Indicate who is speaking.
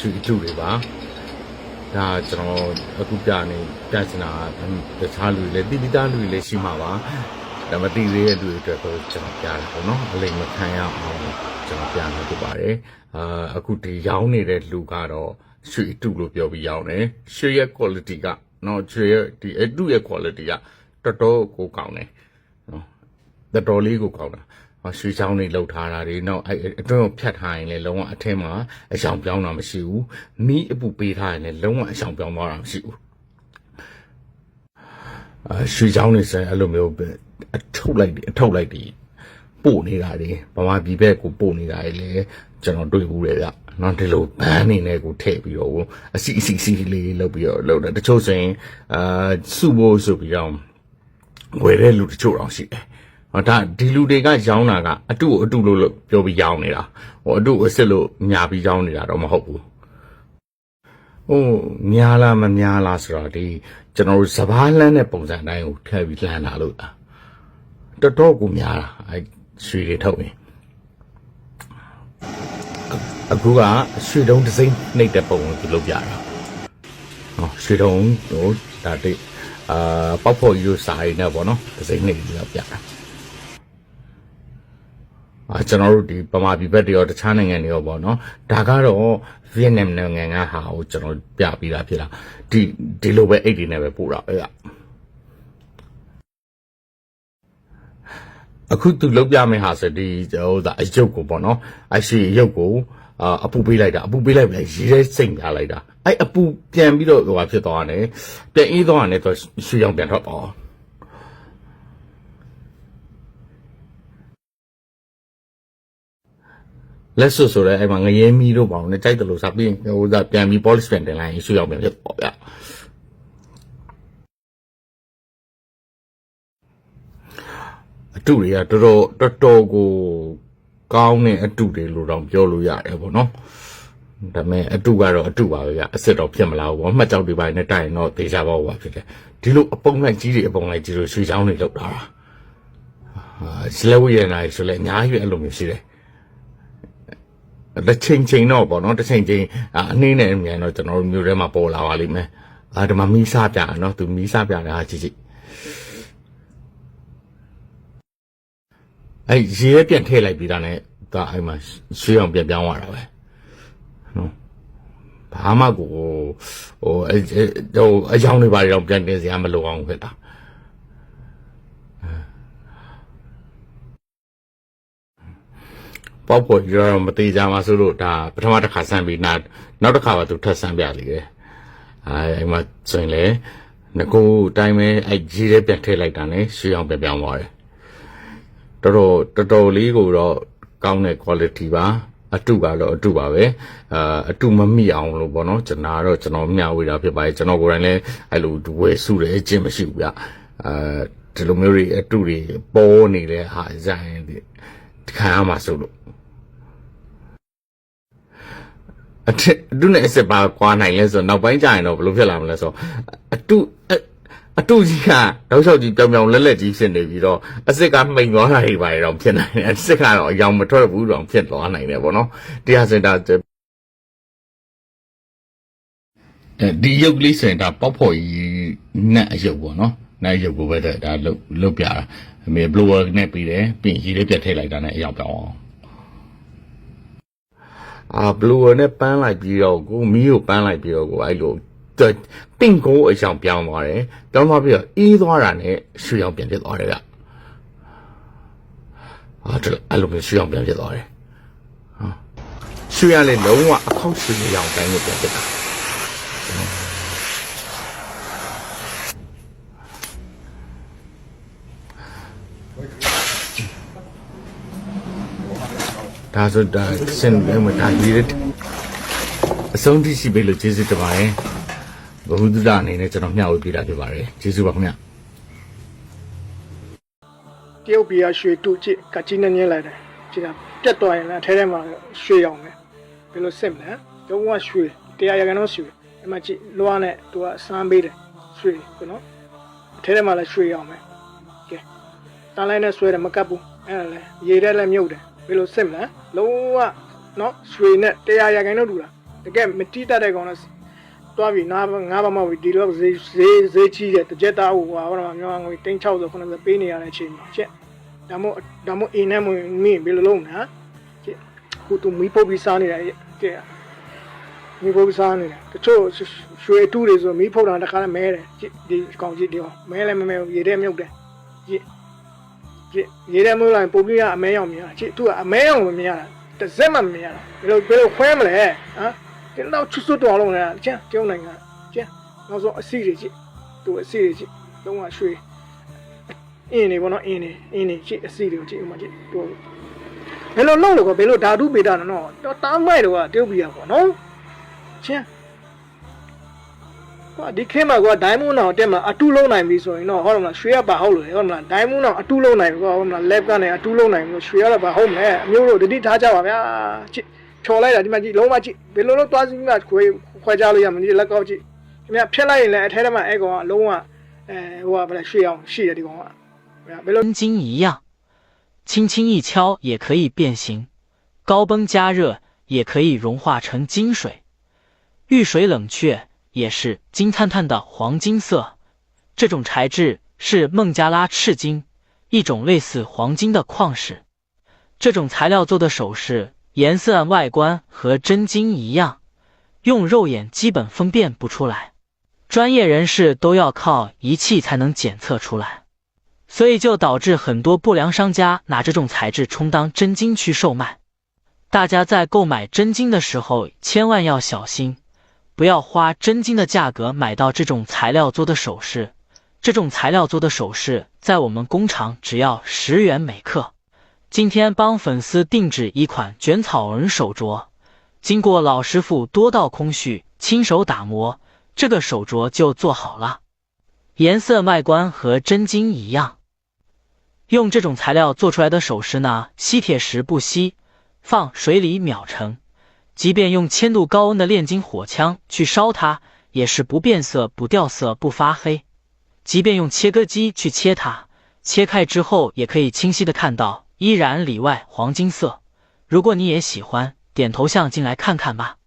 Speaker 1: ရွှေအထုတွေပါဒါကျွန်တော်အခုပြနေပြချင်တာကတခြားလူတွေလည်းတိတိသားလူတွေလည်းရှိမှာပါဒါမသိသေးတဲ့လူတွေအတွက်ကိုကျွန်တော်ပြတာပေါ့နော်အလိမ်မခံရအောင်ကျွန်တော်ပြနေဖြစ်ပါတယ်အာအခုဒီရောင်းနေတဲ့လူကတော့ရွှေအထုလို့ပြောပြီးရောင်းတယ်ရွှေရဲ့ quality ကနော်ရွှေရဲ့ဒီအထုရဲ့ quality ကတော်တော်ကိုကောင်းတယ်နော်တော်တော်လေးကိုကောင်းတာဟော ရွှေချောင်းတွေလှုပ်ထားတာတွေနောက်အဲ့အတွင်းကိုဖြတ်ထားရင်လည်းလုံးဝအထက်မှာအရှောင်ပြောင်းတာမရှိဘူးမီးအပူပေးထားရင်လည်းလုံးဝအရှောင်ပြောင်းသွားတာမရှိဘူးအရွှေချောင်းတွေဆိုရင်အဲ့လိုမျိုးပဲအထုတ်လိုက်တယ်အထုတ်လိုက်တယ်ပို့နေတာတွေဗမာပြည်ဘက်ကိုပို့နေတာတွေလည်းကျွန်တော်တွေ့ဘူးလေဗျနော်ဒီလိုဘန်းနေနဲ့ကိုထည့်ပြီးတော့အစီအစီစီလေးလုပ်ပြီးတော့လုပ်တယ်တချို့ဆိုရင်အာစုဖို့ဆိုပြီးတော့ဝယ်တဲ့လူတချို့တော့ရှိတယ်။ဟော ဒါဒီလူတွေကရောင်းတာကအတုကိုအတုလို့လို့ပြောပြီးရောင်းနေတာ။ဟိုအတုကိုအစ်စ်လို့ညာပြီးရောင်းနေတာတော့မဟုတ်ဘူး။ဟိုညာလားမညာလားဆိုတော့ဒီကျွန်တော်တို့စပားလန်းတဲ့ပုံစံတိုင်းကိုထည့်ပြီးလှမ်းတာလို့လား။တော်တော်ကိုများတာအဲရွှေတွေထုတ်ရင်အခုကရွှေတုံးတစ်စိမ့်နှိပ်တဲ့ပုံကိုသူလုပ်ပြတာ။ဟောရွှေတုံးဟိုဒါတိတ်အာပောက်ဖို့ယူစာရည်နဲ့ပေါ့နော်တစ်စိမ့်နှိပ်ပြီးတော့ပြတာ။အာ ကျွန်တော်တို့ဒီပမာပြည်ဘက်တွေရောတခြားနိုင်ငံတွေရောပေါ့နော်ဒါကတော့ဗီယက်နမ်နိုင်ငံကဟာကိုကျွန်တော်ပြပြီးတာဖြစ်တာဒီဒီလိုပဲအိတ်တွေနဲ့ပဲပို့တာပဲကအခုသူလောက်ပြမယ်ဟာဆိုဒီဟိုဒါအယုတ်ကိုပေါ့နော်အရှိအယုတ်ကိုအာအပူပေးလိုက်တာအပူပေးလိုက်ပြီရေးရဲစိတ်ပြလိုက်တာအဲ့အပူပြန်ပြီးတော့ဟိုဟာဖြစ်သွားတယ်ပြန်အေးသွားတယ်တော့ရွှေရောင်ပြန်ထွက်သွား လက်စွပ်ဆိုတော့အဲ့မှာငရဲမီတို့ပေါ့နဲ့ကြိုက်တယ်လို့စားပြီးဟိုဒါပြန်ပြီး polish ပြန်တင်လိုက်ရင်ရွှေရောင်ပြန်ဖြစ်သွားဗျအတူတွေကတော်တော်တော်တော်ကိုကောင်းတဲ့အတူတွေလို့တော့ပြောလို့ရတယ်ပေါ့နော်ဒါပေမဲ့အတူကတော့အတူပါပဲဗျအစ်စ်တော့ဖြစ်မလာဘူးပေါ့မှတ်ကြောက်တွေပိုင်းနဲ့တိုက်ရင်တော့တေချာပေါ့ပါဖြစ်တယ်ဒီလိုအပုံလိုက်ကြီးတွေအပုံလိုက်ကြီးတွေရွှေချောင်းတွေလောက်တာအာစလဝီရနာဆိုလဲအများကြီးပဲအဲ့လိုမျိုးရှိတယ် တစ်ချိန်ချိန်တော့ပေါ့နော်တစ်ချိန်ချိန်အာအနှင်းနဲ့အမြန်တော့ကျွန်တော်တို့မျိုးထဲမှာပေါ်လာပါလိမ့်မယ်အာဒီမှာမီးစားပြနော်သူမီးစားပြတာဟာကြည့်ကြည့်အဲ့ရေရဲပြန်ထည့်လိုက်ပြီးတာနဲ့ဒါအဲ့မှာရွှေအောင်ပြန်ပြောင်းသွားတာပဲနော်ဘာမှကိုဟိုဟိုအဲ့အဲ့ဟိုအယောင်တွေပါတော့ပြန်တင်စရာမလိုအောင်ဖြစ်တာ ပေါက်ပေါ်ရတော့မသေးကြမှာဆိုလို့ဒါပထမတစ်ခါဆန်းပြီးနောက်နောက်တစ်ခါပါသူထပ်ဆန်းပြလိမ့်တယ်အဲအဲ့မှာဆိုရင်လေငကိုအတိုင်းပဲအဲ့ကြီးတဲ့ပြန်ထည့်လိုက်တာနဲ့ရွှေအောင်ပြန်ပြောင်းသွားတယ်တော်တော်တော်တော်လေးကိုတော့ကောင်းတဲ့ quality ပါအတုကတော့အတုပါပဲအာအတုမမိအောင်လို့ပေါ့နော်ကျွန်တော်ကတော့ကျွန်တော်မျှဝေတာဖြစ်ပါတယ်ကျွန်တော်ကိုယ်တိုင်လည်းအဲ့လိုဝယ်စုတယ်အကျင့်မရှိဘူးဗျအာဒီလိုမျိုးတွေအတုတွေပေါ်နေတဲ့ဟာဇိုင်းဒီခံရမှာဆိုလို့ အထက်အတုနဲ့အစစ်ပါကွာနိုင်လဲဆိုတော့နောက်ပိုင်းကျရင်တော့ဘယ်လိုဖြစ်လာမလဲဆိုတော့အတုအအတုကြီးကတောက်လျှောက်ကြီးပြောင်ပြောင်လက်လက်ကြီးဖြစ်နေပြီးတော့အစစ်ကမှိန်သွားတာတွေပါတော့ဖြစ်နိုင်တယ်အစစ်ကတော့အယောင်မထွက်ဘူးတော့ဖြစ်သွားနိုင်တယ်ပေါ့နော်တရားစင်တာအဲဒီရုပ်ကလေးစင်တာပေါက်ဖော်ကြီးနဲ့အရုပ်ပေါ့နော်နဲ့ရုပ်ကိုပဲဒါလုတ်လုတ်ပြတာအမေ blower နဲ့ပြီးတယ်ပြီးရင်ရေလေးပြတ်ထည့်လိုက်တာနဲ့အယောင်ပြောင်းအောင် အာဘလူးနဲ့ပန်းလိုက်ပြီးတော့ကိုမီးကိုပန်းလိုက်ပြီးတော့ကိုအဲ့လိုပင့်ကိုအကြောင်ပြောင်းသွားတယ်ပြောင်းသွားပြီးတော့အေးသွားတာနဲ့ရွှေအောင်ပြန်ဖြစ်သွားတယ်ဗျအာဒါအဲ့လိုမျိုးရွှေအောင်ပြန်ဖြစ်သွားတယ်ဟာရွှေရလေလုံးဝအခောက်ရွှေရောင်တိုင်းကိုပြန်ဖြစ်တာ ဒါဆိုဒါစင်တယ်မဒါကြီးတယ်အဆုံးထိရှိပြီလို့ကျေးဇူးတင်ပါတယ်ဘဝတုဒ္ဒအနေနဲ့ကျွန်တော်မျှဝေပေးတာဖြစ်ပါတယ်ကျေးဇူးပါခင်ဗျ
Speaker 2: တရုတ်ပြည်ကရွှေတုကြည့်ကကြီးနဲ့ညင်းလိုက်တယ်ကြည့်တာပြတ်သွားရင်လည်းအထဲထဲမှာရွှေရောင်ပဲဘယ်လိုစစ်မလဲလုံးဝရွှေတရားရကန်တော့ရွှေအမှကြည့်လွှားနဲ့သူကစမ်းပေးတယ်ရွှေကနော်အထဲထဲမှာလည်းရွှေရောင်ပဲကဲတန်းလိုက်နဲ့ဆွဲတယ်မကပ်ဘူးအဲ့ဒါလည်းရေထဲလည်းမြုပ်တယ်ဘယ်လိုစစ်မလဲ လုံးဝနော်ရွှေနဲ့တရားရကန်တော့တူတာတကယ်မတိတတ်တဲ့ကောင်တော့တွားပြီးငါငါဘာမှဒီလောက်ဈေးဈေးဈေးကြီးတဲ့တကြက်သားဟိုဟာဟောတော့မြန်မာငွေ360 90ပေးနေရတဲ့အချိန်မှာချက်ဒါမို့ဒါမို့အင်းနဲ့မင်းမင်းဘယ်လိုလုပ်နာချက်ကိုသူမီးပုတ်ပြီးစားနေတာကြည့်မီးပုတ်ပြီးစားနေတာတချို့ရွှေတူးတွေဆိုမီးဖုတ်တာတခါလဲမဲတယ်ကြည့်ဒီကောင်ကြည့်ဒီကောင်မဲလဲမမဲဘူးရေထဲမြုပ်တယ်ကြည့်ကြည့် ရေထဲမြုပ်လိုက်ပုံပြရအမဲရောင်မြင်တာကြည့်သူကအမဲရောင်မမြင်ရတာတစ်စက်မှမမြင်ရတာဘယ်လိုဘယ်လိုခွဲမလဲဟမ်ဒီလောက်ချွတ်စွတ်တော်လုံးနေတာကျန်ကျုံနိုင်ငံကျန်နောက်ဆုံးအစီတွေကြည့်သူအစီတွေကြည့်လုံးဝရွှေအင်းနေဘောနော်အင်းနေအင်းနေကြည့်အစီတွေကိုကြည့်ဥမာကြည့်သူဘယ်လိုလုပ်လို့ကဘယ်လိုဓာတုပေတာနော်တော့တားမိုက်တော့ကတုတ်ပြရပေါ့နော်ကျန်ကွာ ဒီခေတ်မှာကွာဒိုင်းမွန်းအောင်တက်မှာအတူလုံးနိုင်ပြီဆိုရင်တော့ဟုတ်တယ်မလားရွှေရပါဟုတ်လို့ဟုတ်မလားဒိုင်းမွန်းအောင်အတူလုံးနိုင်ပြီကွာဟုတ်မလား lab ကနေအတူလုံးနိုင်ပြီရွှေရတော့ပါဟုတ်မလဲအမျိုးတို့တတိထားကြပါဗျာချစ်ချော်လိုက်တာဒီမှာကြည့်လုံးဝကြည့်ဘယ်လိုလုပ်သွားစီမှာခွေခွဲကြလို့ရမလဲလက်ကောက်ကြည့်ခင်ဗျဖြက်လိုက်ရင်လည်းအထဲထဲမှာအဲကောင်ကလုံးဝအဲဟိုကဘယ်လဲရွှေအောင်ရှိတယ်ဒီကောင်ကဘယ်လို
Speaker 3: 跟金一样，轻轻一敲也可以变形，高温加热也可以融化成金水，遇水冷却 也是金灿灿的黄金色。这种材质是孟加拉赤金，一种类似黄金的矿石。这种材料做的首饰，颜色、外观和真金一样，用肉眼基本分辨不出来，专业人士都要靠仪器才能检测出来。所以就导致很多不良商家拿这种材质充当真金去售卖。大家在购买真金的时候，千万要小心，不要花真金的价格买到这种材料做的首饰。这种材料做的首饰，在我们工厂只要十元每克。今天帮粉丝定制一款卷草纹手镯，经过老师傅多道工序，亲手打磨，这个手镯就做好了。颜色、外观和真金一样。用这种材料做出来的首饰呢，吸铁石不吸，放水里秒成。即便用千度高温的炼金火枪去烧它，也是不变色、不掉色、不发黑。即便用切割机去切它，切开之后也可以清晰的看到，依然里外黄金色。如果你也喜欢，点头像进来看看吧。